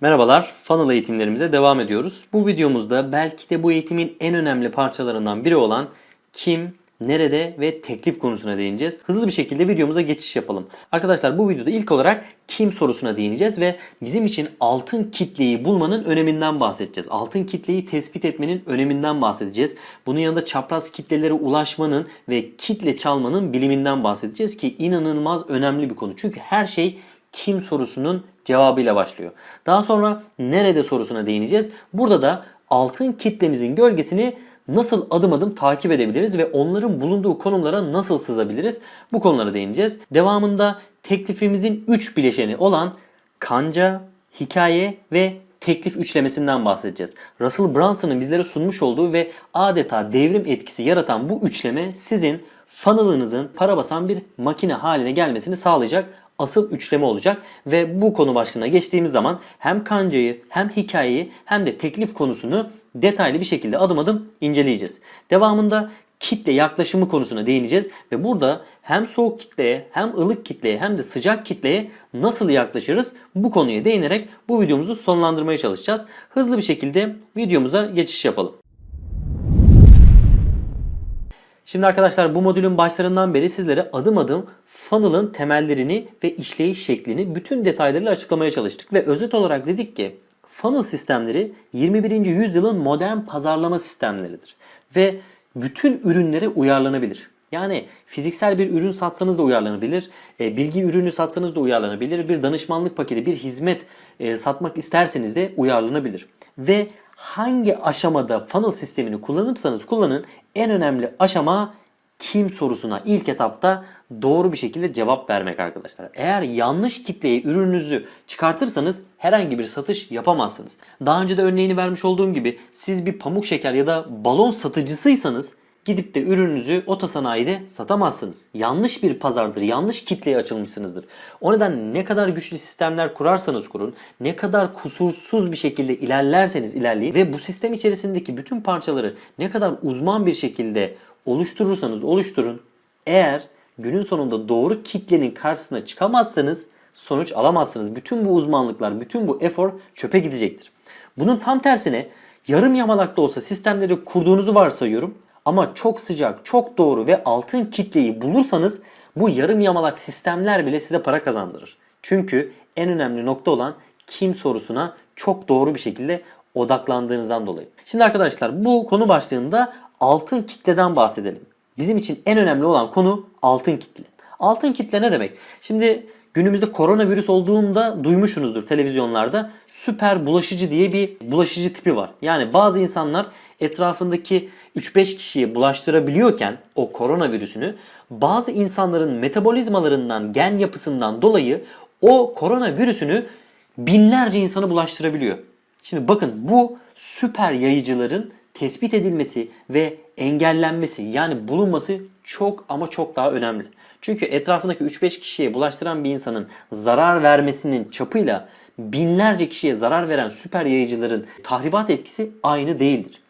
Merhabalar, funnel eğitimlerimize devam ediyoruz. Bu videomuzda belki de bu eğitimin en önemli parçalarından biri olan kim, nerede ve teklif konusuna değineceğiz. Hızlı bir şekilde videomuza geçiş yapalım. Arkadaşlar bu videoda ilk olarak kim sorusuna değineceğiz ve bizim için altın kitleyi bulmanın öneminden bahsedeceğiz. Altın kitleyi tespit etmenin öneminden bahsedeceğiz. Bunun yanında çapraz kitlelere ulaşmanın ve kitle çalmanın biliminden bahsedeceğiz ki inanılmaz önemli bir konu. Çünkü her şey kim sorusunun cevabıyla başlıyor. Daha sonra nerede sorusuna değineceğiz. Burada da altın kitlemizin gölgesini nasıl adım adım takip edebiliriz ve onların bulunduğu konumlara nasıl sızabiliriz? Bu konulara değineceğiz. Devamında teklifimizin 3 bileşeni olan kanca, hikaye ve teklif üçlemesinden bahsedeceğiz. Russell Brunson'ın bizlere sunmuş olduğu ve adeta devrim etkisi yaratan bu üçleme sizin funnel'ınızın para basan bir makine haline gelmesini sağlayacak asıl üçleme olacak ve bu konu başlığına geçtiğimiz zaman hem kancayı hem hikayeyi hem de teklif konusunu detaylı bir şekilde adım adım inceleyeceğiz. Devamında kitle yaklaşımı konusuna değineceğiz ve burada hem soğuk kitleye hem ılık kitleye hem de sıcak kitleye nasıl yaklaşırız bu konuya değinerek bu videomuzu sonlandırmaya çalışacağız. Hızlı bir şekilde videomuza geçiş yapalım. Şimdi arkadaşlar bu modülün başlarından beri sizlere adım adım funnel'ın temellerini ve işleyiş şeklini bütün detaylarıyla açıklamaya çalıştık. Ve özet olarak dedik ki funnel sistemleri 21. yüzyılın modern pazarlama sistemleridir. Ve bütün ürünlere uyarlanabilir. Yani fiziksel bir ürün satsanız da uyarlanabilir, e, bilgi ürünü satsanız da uyarlanabilir, bir danışmanlık paketi, bir hizmet e, satmak isterseniz de uyarlanabilir. Ve hangi aşamada funnel sistemini kullanırsanız kullanın en önemli aşama kim sorusuna ilk etapta doğru bir şekilde cevap vermek arkadaşlar. Eğer yanlış kitleye ürününüzü çıkartırsanız herhangi bir satış yapamazsınız. Daha önce de örneğini vermiş olduğum gibi siz bir pamuk şeker ya da balon satıcısıysanız gidip de ürününüzü otosanayide satamazsınız. Yanlış bir pazardır, yanlış kitleye açılmışsınızdır. O neden ne kadar güçlü sistemler kurarsanız kurun, ne kadar kusursuz bir şekilde ilerlerseniz ilerleyin ve bu sistem içerisindeki bütün parçaları ne kadar uzman bir şekilde oluşturursanız oluşturun. Eğer günün sonunda doğru kitlenin karşısına çıkamazsanız sonuç alamazsınız. Bütün bu uzmanlıklar, bütün bu efor çöpe gidecektir. Bunun tam tersine yarım yamalak da olsa sistemleri kurduğunuzu varsayıyorum. Ama çok sıcak, çok doğru ve altın kitleyi bulursanız bu yarım yamalak sistemler bile size para kazandırır. Çünkü en önemli nokta olan kim sorusuna çok doğru bir şekilde odaklandığınızdan dolayı. Şimdi arkadaşlar bu konu başlığında altın kitleden bahsedelim. Bizim için en önemli olan konu altın kitle. Altın kitle ne demek? Şimdi günümüzde koronavirüs olduğunda duymuşsunuzdur televizyonlarda. Süper bulaşıcı diye bir bulaşıcı tipi var. Yani bazı insanlar etrafındaki 3-5 kişiye bulaştırabiliyorken o koronavirüsünü bazı insanların metabolizmalarından, gen yapısından dolayı o koronavirüsünü binlerce insanı bulaştırabiliyor. Şimdi bakın bu süper yayıcıların tespit edilmesi ve engellenmesi yani bulunması çok ama çok daha önemli. Çünkü etrafındaki 3-5 kişiye bulaştıran bir insanın zarar vermesinin çapıyla binlerce kişiye zarar veren süper yayıcıların tahribat etkisi aynı değildir.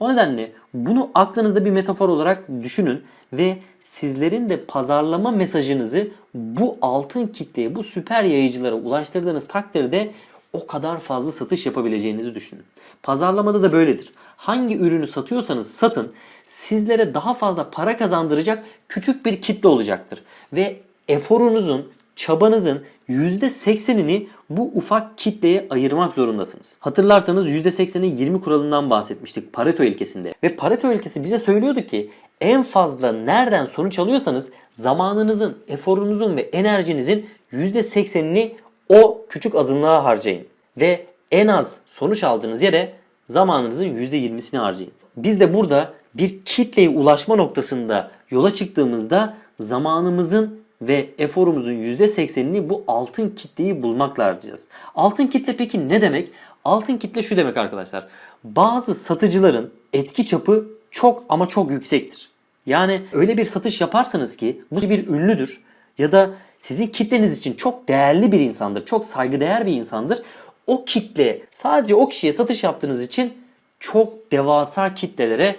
O nedenle bunu aklınızda bir metafor olarak düşünün ve sizlerin de pazarlama mesajınızı bu altın kitleye, bu süper yayıcılara ulaştırdığınız takdirde o kadar fazla satış yapabileceğinizi düşünün. Pazarlamada da böyledir. Hangi ürünü satıyorsanız satın sizlere daha fazla para kazandıracak küçük bir kitle olacaktır. Ve eforunuzun, çabanızın %80'ini bu ufak kitleye ayırmak zorundasınız. Hatırlarsanız %80'in 20 kuralından bahsetmiştik Pareto ilkesinde. Ve Pareto ilkesi bize söylüyordu ki en fazla nereden sonuç alıyorsanız zamanınızın, eforunuzun ve enerjinizin %80'ini o küçük azınlığa harcayın. Ve en az sonuç aldığınız yere zamanınızın %20'sini harcayın. Biz de burada bir kitleye ulaşma noktasında yola çıktığımızda zamanımızın ve eforumuzun %80'ini bu altın kitleyi bulmakla harcayacağız. Altın kitle peki ne demek? Altın kitle şu demek arkadaşlar. Bazı satıcıların etki çapı çok ama çok yüksektir. Yani öyle bir satış yaparsanız ki bu bir ünlüdür ya da sizin kitleniz için çok değerli bir insandır, çok saygıdeğer bir insandır. O kitle sadece o kişiye satış yaptığınız için çok devasa kitlelere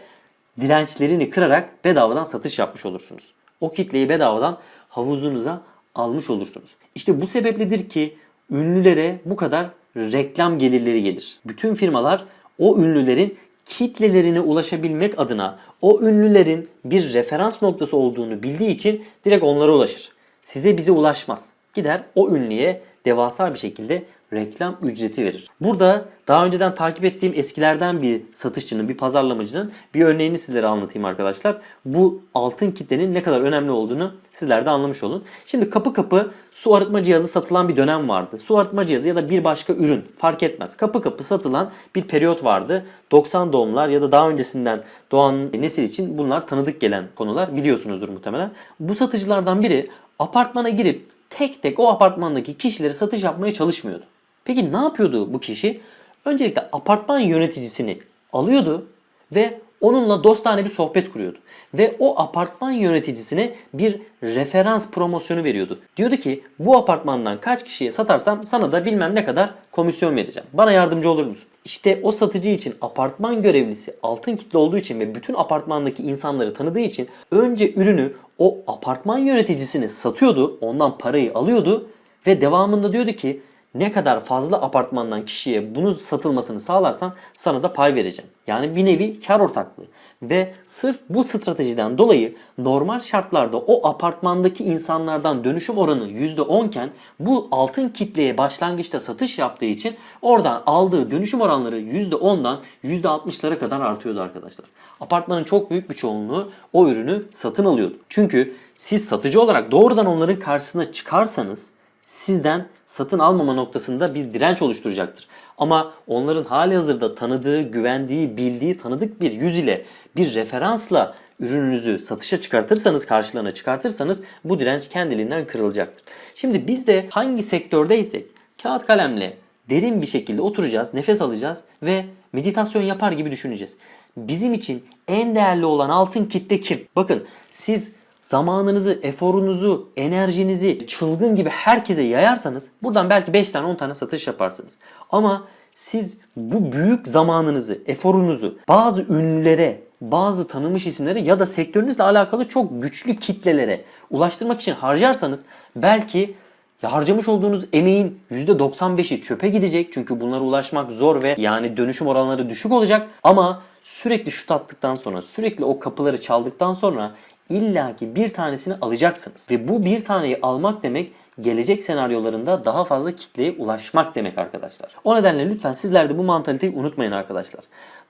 dirençlerini kırarak bedavadan satış yapmış olursunuz. O kitleyi bedavadan havuzunuza almış olursunuz. İşte bu sebepledir ki ünlülere bu kadar reklam gelirleri gelir. Bütün firmalar o ünlülerin kitlelerine ulaşabilmek adına o ünlülerin bir referans noktası olduğunu bildiği için direkt onlara ulaşır. Size bize ulaşmaz. Gider o ünlüye devasa bir şekilde reklam ücreti verir. Burada daha önceden takip ettiğim eskilerden bir satışçının, bir pazarlamacının bir örneğini sizlere anlatayım arkadaşlar. Bu altın kitlenin ne kadar önemli olduğunu sizler de anlamış olun. Şimdi kapı kapı su arıtma cihazı satılan bir dönem vardı. Su arıtma cihazı ya da bir başka ürün fark etmez. Kapı kapı satılan bir periyot vardı. 90 doğumlar ya da daha öncesinden doğan nesil için bunlar tanıdık gelen konular biliyorsunuzdur muhtemelen. Bu satıcılardan biri apartmana girip tek tek o apartmandaki kişilere satış yapmaya çalışmıyordu. Peki ne yapıyordu bu kişi? Öncelikle apartman yöneticisini alıyordu ve onunla dostane bir sohbet kuruyordu. Ve o apartman yöneticisine bir referans promosyonu veriyordu. Diyordu ki bu apartmandan kaç kişiye satarsam sana da bilmem ne kadar komisyon vereceğim. Bana yardımcı olur musun? İşte o satıcı için apartman görevlisi altın kitle olduğu için ve bütün apartmandaki insanları tanıdığı için önce ürünü o apartman yöneticisine satıyordu. Ondan parayı alıyordu ve devamında diyordu ki ne kadar fazla apartmandan kişiye bunu satılmasını sağlarsan sana da pay vereceğim. Yani bir nevi kar ortaklığı. Ve sırf bu stratejiden dolayı normal şartlarda o apartmandaki insanlardan dönüşüm oranı %10 iken bu altın kitleye başlangıçta satış yaptığı için oradan aldığı dönüşüm oranları %10'dan %60'lara kadar artıyordu arkadaşlar. Apartmanın çok büyük bir çoğunluğu o ürünü satın alıyordu. Çünkü siz satıcı olarak doğrudan onların karşısına çıkarsanız sizden satın almama noktasında bir direnç oluşturacaktır. Ama onların hali hazırda tanıdığı, güvendiği, bildiği tanıdık bir yüz ile bir referansla ürününüzü satışa çıkartırsanız, karşılığına çıkartırsanız bu direnç kendiliğinden kırılacaktır. Şimdi biz de hangi sektördeysek kağıt kalemle derin bir şekilde oturacağız, nefes alacağız ve meditasyon yapar gibi düşüneceğiz. Bizim için en değerli olan altın kitle kim? Bakın siz zamanınızı, eforunuzu, enerjinizi çılgın gibi herkese yayarsanız buradan belki 5 tane 10 tane satış yaparsınız. Ama siz bu büyük zamanınızı, eforunuzu bazı ünlülere, bazı tanınmış isimlere ya da sektörünüzle alakalı çok güçlü kitlelere ulaştırmak için harcarsanız belki ya harcamış olduğunuz emeğin %95'i çöpe gidecek. Çünkü bunlara ulaşmak zor ve yani dönüşüm oranları düşük olacak. Ama sürekli şut attıktan sonra, sürekli o kapıları çaldıktan sonra illaki bir tanesini alacaksınız. Ve bu bir taneyi almak demek gelecek senaryolarında daha fazla kitleye ulaşmak demek arkadaşlar. O nedenle lütfen sizler de bu mantaliteyi unutmayın arkadaşlar.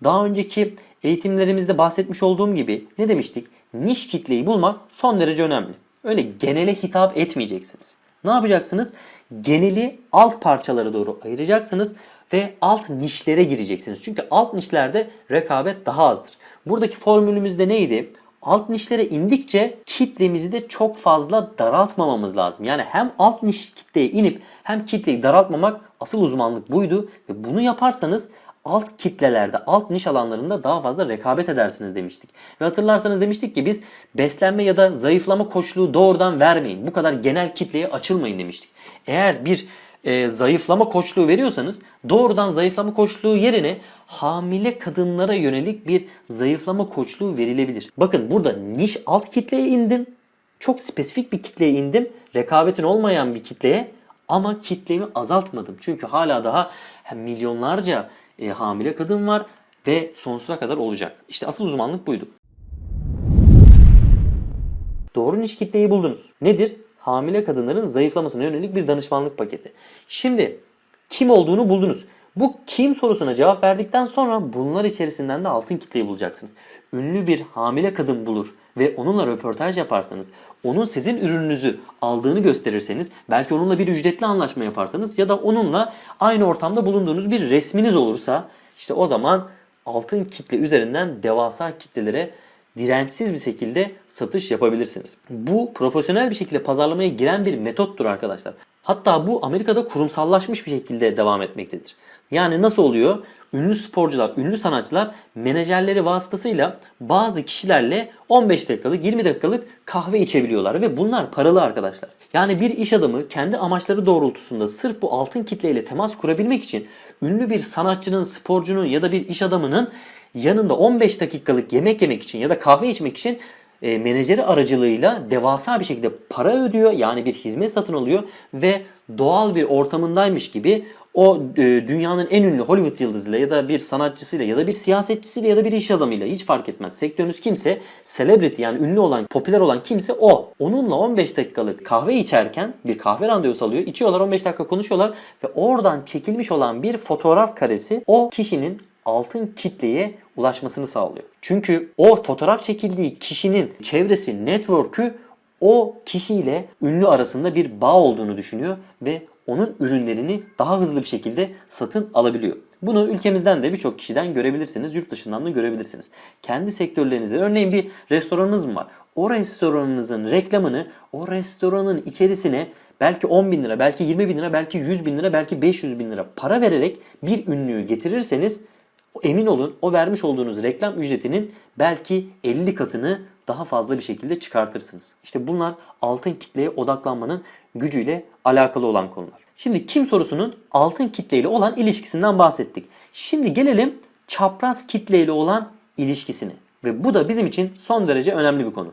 Daha önceki eğitimlerimizde bahsetmiş olduğum gibi ne demiştik? Niş kitleyi bulmak son derece önemli. Öyle genele hitap etmeyeceksiniz. Ne yapacaksınız? Geneli alt parçalara doğru ayıracaksınız ve alt nişlere gireceksiniz. Çünkü alt nişlerde rekabet daha azdır. Buradaki formülümüz de neydi? Alt nişlere indikçe kitlemizi de çok fazla daraltmamamız lazım. Yani hem alt niş kitleye inip hem kitleyi daraltmamak asıl uzmanlık buydu. Ve bunu yaparsanız alt kitlelerde, alt niş alanlarında daha fazla rekabet edersiniz demiştik. Ve hatırlarsanız demiştik ki biz beslenme ya da zayıflama koçluğu doğrudan vermeyin. Bu kadar genel kitleye açılmayın demiştik. Eğer bir e, zayıflama koçluğu veriyorsanız doğrudan zayıflama koçluğu yerine hamile kadınlara yönelik bir zayıflama koçluğu verilebilir. Bakın burada niş alt kitleye indim. Çok spesifik bir kitleye indim. Rekabetin olmayan bir kitleye ama kitlemi azaltmadım. Çünkü hala daha milyonlarca e, hamile kadın var ve sonsuza kadar olacak. İşte asıl uzmanlık buydu. Doğru niş kitleyi buldunuz. Nedir? Hamile kadınların zayıflamasına yönelik bir danışmanlık paketi. Şimdi kim olduğunu buldunuz. Bu kim sorusuna cevap verdikten sonra bunlar içerisinden de altın kitleyi bulacaksınız. Ünlü bir hamile kadın bulur ve onunla röportaj yaparsanız, onun sizin ürününüzü aldığını gösterirseniz, belki onunla bir ücretli anlaşma yaparsanız ya da onunla aynı ortamda bulunduğunuz bir resminiz olursa işte o zaman altın kitle üzerinden devasa kitlelere dirençsiz bir şekilde satış yapabilirsiniz. Bu profesyonel bir şekilde pazarlamaya giren bir metottur arkadaşlar. Hatta bu Amerika'da kurumsallaşmış bir şekilde devam etmektedir. Yani nasıl oluyor? Ünlü sporcular, ünlü sanatçılar menajerleri vasıtasıyla bazı kişilerle 15 dakikalık, 20 dakikalık kahve içebiliyorlar ve bunlar paralı arkadaşlar. Yani bir iş adamı kendi amaçları doğrultusunda sırf bu altın kitleyle temas kurabilmek için ünlü bir sanatçının, sporcunun ya da bir iş adamının yanında 15 dakikalık yemek yemek için ya da kahve içmek için e, menajeri aracılığıyla devasa bir şekilde para ödüyor. Yani bir hizmet satın alıyor ve doğal bir ortamındaymış gibi o e, dünyanın en ünlü Hollywood yıldızıyla ya da bir sanatçısıyla ya da bir siyasetçisiyle ya da bir iş adamıyla hiç fark etmez. Sektörünüz kimse celebrity yani ünlü olan, popüler olan kimse o. Onunla 15 dakikalık kahve içerken bir kahve randevusu alıyor. içiyorlar 15 dakika konuşuyorlar ve oradan çekilmiş olan bir fotoğraf karesi o kişinin altın kitleye ulaşmasını sağlıyor. Çünkü o fotoğraf çekildiği kişinin çevresi, network'ü o kişiyle ünlü arasında bir bağ olduğunu düşünüyor ve onun ürünlerini daha hızlı bir şekilde satın alabiliyor. Bunu ülkemizden de birçok kişiden görebilirsiniz, yurt dışından da görebilirsiniz. Kendi sektörlerinizde örneğin bir restoranınız mı var? O restoranınızın reklamını o restoranın içerisine belki 10 bin lira, belki 20 bin lira, belki 100 bin lira, belki 500 bin lira para vererek bir ünlüyü getirirseniz emin olun o vermiş olduğunuz reklam ücretinin belki 50 katını daha fazla bir şekilde çıkartırsınız. İşte bunlar altın kitleye odaklanmanın gücüyle alakalı olan konular. Şimdi kim sorusunun altın kitleyle olan ilişkisinden bahsettik. Şimdi gelelim çapraz kitleyle olan ilişkisine. Ve bu da bizim için son derece önemli bir konu.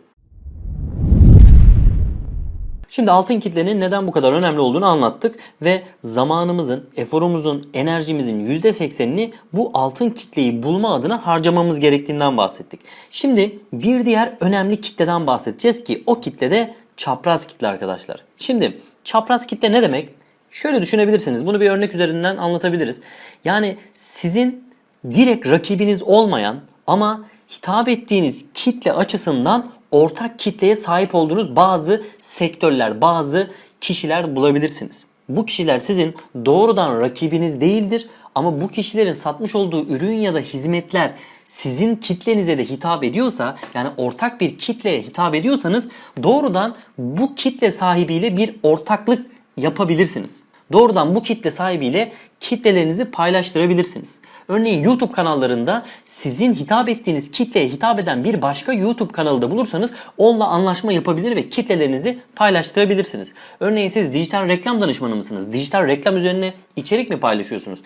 Şimdi altın kitlenin neden bu kadar önemli olduğunu anlattık ve zamanımızın, eforumuzun, enerjimizin %80'ini bu altın kitleyi bulma adına harcamamız gerektiğinden bahsettik. Şimdi bir diğer önemli kitleden bahsedeceğiz ki o kitle de çapraz kitle arkadaşlar. Şimdi çapraz kitle ne demek? Şöyle düşünebilirsiniz. Bunu bir örnek üzerinden anlatabiliriz. Yani sizin direkt rakibiniz olmayan ama hitap ettiğiniz kitle açısından ortak kitleye sahip olduğunuz bazı sektörler, bazı kişiler bulabilirsiniz. Bu kişiler sizin doğrudan rakibiniz değildir ama bu kişilerin satmış olduğu ürün ya da hizmetler sizin kitlenize de hitap ediyorsa yani ortak bir kitleye hitap ediyorsanız doğrudan bu kitle sahibiyle bir ortaklık yapabilirsiniz. Doğrudan bu kitle sahibiyle kitlelerinizi paylaştırabilirsiniz. Örneğin YouTube kanallarında sizin hitap ettiğiniz kitleye hitap eden bir başka YouTube kanalı da bulursanız onunla anlaşma yapabilir ve kitlelerinizi paylaştırabilirsiniz. Örneğin siz dijital reklam danışmanı mısınız? Dijital reklam üzerine içerik mi paylaşıyorsunuz?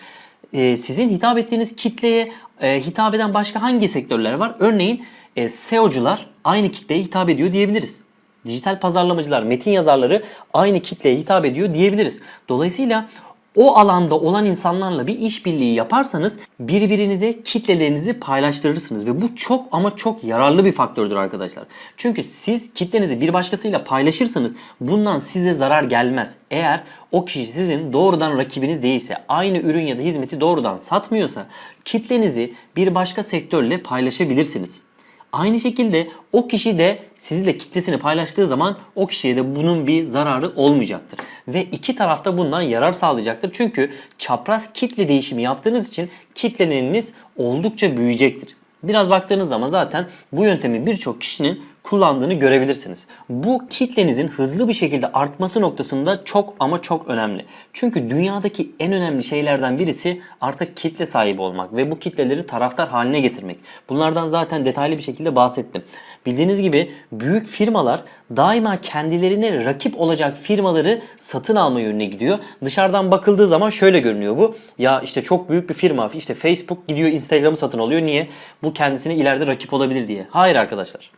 Ee, sizin hitap ettiğiniz kitleye e, hitap eden başka hangi sektörler var? Örneğin e, SEO'cular aynı kitleye hitap ediyor diyebiliriz. Dijital pazarlamacılar, metin yazarları aynı kitleye hitap ediyor diyebiliriz. Dolayısıyla o alanda olan insanlarla bir işbirliği yaparsanız birbirinize kitlelerinizi paylaştırırsınız ve bu çok ama çok yararlı bir faktördür arkadaşlar. Çünkü siz kitlenizi bir başkasıyla paylaşırsanız bundan size zarar gelmez. Eğer o kişi sizin doğrudan rakibiniz değilse, aynı ürün ya da hizmeti doğrudan satmıyorsa kitlenizi bir başka sektörle paylaşabilirsiniz. Aynı şekilde o kişi de sizle kitlesini paylaştığı zaman o kişiye de bunun bir zararı olmayacaktır. Ve iki tarafta bundan yarar sağlayacaktır. Çünkü çapraz kitle değişimi yaptığınız için kitleleriniz oldukça büyüyecektir. Biraz baktığınız zaman zaten bu yöntemi birçok kişinin kullandığını görebilirsiniz. Bu kitlenizin hızlı bir şekilde artması noktasında çok ama çok önemli. Çünkü dünyadaki en önemli şeylerden birisi artık kitle sahibi olmak ve bu kitleleri taraftar haline getirmek. Bunlardan zaten detaylı bir şekilde bahsettim. Bildiğiniz gibi büyük firmalar daima kendilerine rakip olacak firmaları satın alma yönüne gidiyor. Dışarıdan bakıldığı zaman şöyle görünüyor bu. Ya işte çok büyük bir firma işte Facebook gidiyor Instagram'ı satın alıyor. Niye? Bu kendisine ileride rakip olabilir diye. Hayır arkadaşlar.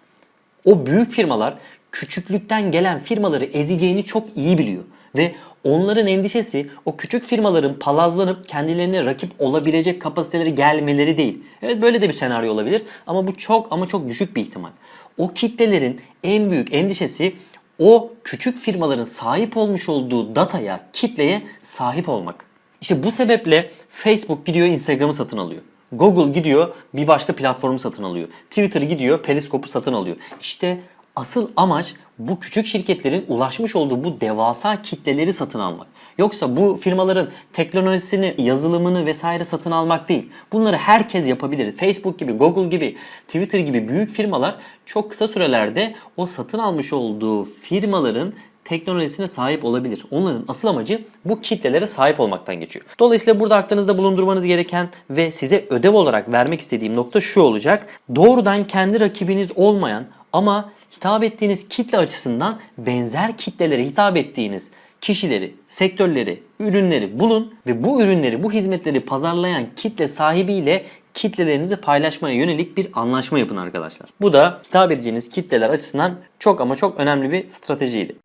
O büyük firmalar küçüklükten gelen firmaları ezeceğini çok iyi biliyor. Ve onların endişesi o küçük firmaların palazlanıp kendilerine rakip olabilecek kapasiteleri gelmeleri değil. Evet böyle de bir senaryo olabilir ama bu çok ama çok düşük bir ihtimal. O kitlelerin en büyük endişesi o küçük firmaların sahip olmuş olduğu dataya, kitleye sahip olmak. İşte bu sebeple Facebook gidiyor Instagram'ı satın alıyor. Google gidiyor bir başka platformu satın alıyor. Twitter gidiyor Periscope'u satın alıyor. İşte asıl amaç bu küçük şirketlerin ulaşmış olduğu bu devasa kitleleri satın almak. Yoksa bu firmaların teknolojisini, yazılımını vesaire satın almak değil. Bunları herkes yapabilir. Facebook gibi, Google gibi, Twitter gibi büyük firmalar çok kısa sürelerde o satın almış olduğu firmaların teknolojisine sahip olabilir. Onların asıl amacı bu kitlelere sahip olmaktan geçiyor. Dolayısıyla burada aklınızda bulundurmanız gereken ve size ödev olarak vermek istediğim nokta şu olacak. Doğrudan kendi rakibiniz olmayan ama hitap ettiğiniz kitle açısından benzer kitlelere hitap ettiğiniz kişileri, sektörleri, ürünleri bulun ve bu ürünleri, bu hizmetleri pazarlayan kitle sahibiyle kitlelerinizi paylaşmaya yönelik bir anlaşma yapın arkadaşlar. Bu da hitap edeceğiniz kitleler açısından çok ama çok önemli bir stratejiydi.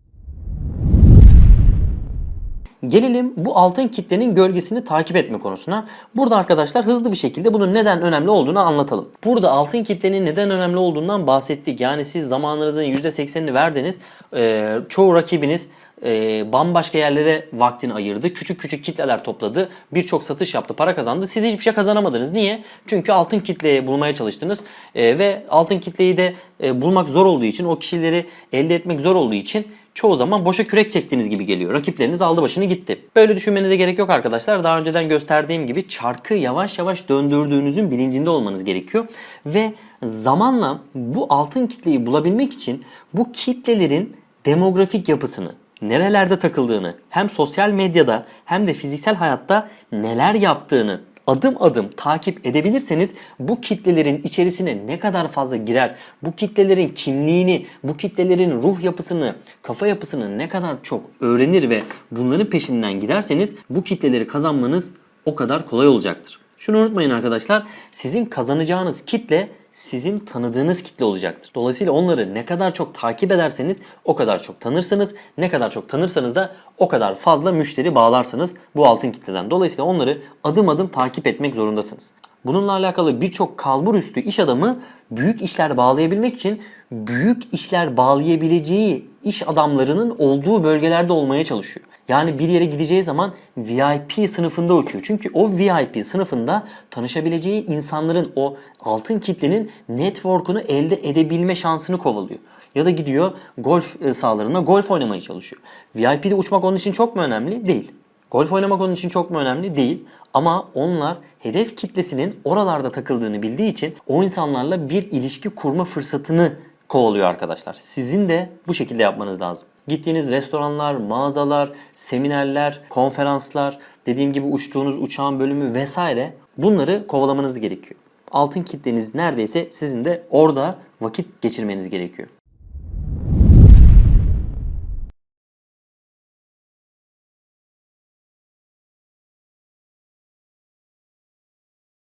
Gelelim bu altın kitlenin gölgesini takip etme konusuna. Burada arkadaşlar hızlı bir şekilde bunun neden önemli olduğunu anlatalım. Burada altın kitlenin neden önemli olduğundan bahsettik. Yani siz zamanınızın %80'ini verdiniz. Ee, çoğu rakibiniz e, bambaşka yerlere vaktini ayırdı. Küçük küçük kitleler topladı. Birçok satış yaptı, para kazandı. Siz hiçbir şey kazanamadınız. Niye? Çünkü altın kitleyi bulmaya çalıştınız. E, ve altın kitleyi de e, bulmak zor olduğu için, o kişileri elde etmek zor olduğu için çoğu zaman boşa kürek çektiğiniz gibi geliyor. Rakipleriniz aldı başını gitti. Böyle düşünmenize gerek yok arkadaşlar. Daha önceden gösterdiğim gibi çarkı yavaş yavaş döndürdüğünüzün bilincinde olmanız gerekiyor. Ve zamanla bu altın kitleyi bulabilmek için bu kitlelerin demografik yapısını, nerelerde takıldığını, hem sosyal medyada hem de fiziksel hayatta neler yaptığını adım adım takip edebilirseniz bu kitlelerin içerisine ne kadar fazla girer, bu kitlelerin kimliğini, bu kitlelerin ruh yapısını, kafa yapısını ne kadar çok öğrenir ve bunların peşinden giderseniz bu kitleleri kazanmanız o kadar kolay olacaktır. Şunu unutmayın arkadaşlar, sizin kazanacağınız kitle sizin tanıdığınız kitle olacaktır. Dolayısıyla onları ne kadar çok takip ederseniz o kadar çok tanırsınız. Ne kadar çok tanırsanız da o kadar fazla müşteri bağlarsınız bu altın kitleden. Dolayısıyla onları adım adım takip etmek zorundasınız. Bununla alakalı birçok kalbur üstü iş adamı büyük işler bağlayabilmek için büyük işler bağlayabileceği iş adamlarının olduğu bölgelerde olmaya çalışıyor. Yani bir yere gideceği zaman VIP sınıfında uçuyor. Çünkü o VIP sınıfında tanışabileceği insanların o altın kitlenin network'unu elde edebilme şansını kovalıyor. Ya da gidiyor golf e, sahalarına golf oynamaya çalışıyor. VIP'de uçmak onun için çok mu önemli? Değil. Golf oynamak onun için çok mu önemli? Değil. Ama onlar hedef kitlesinin oralarda takıldığını bildiği için o insanlarla bir ilişki kurma fırsatını kovalıyor arkadaşlar. Sizin de bu şekilde yapmanız lazım. Gittiğiniz restoranlar, mağazalar, seminerler, konferanslar, dediğim gibi uçtuğunuz uçağın bölümü vesaire bunları kovalamanız gerekiyor. Altın kitleniz neredeyse sizin de orada vakit geçirmeniz gerekiyor.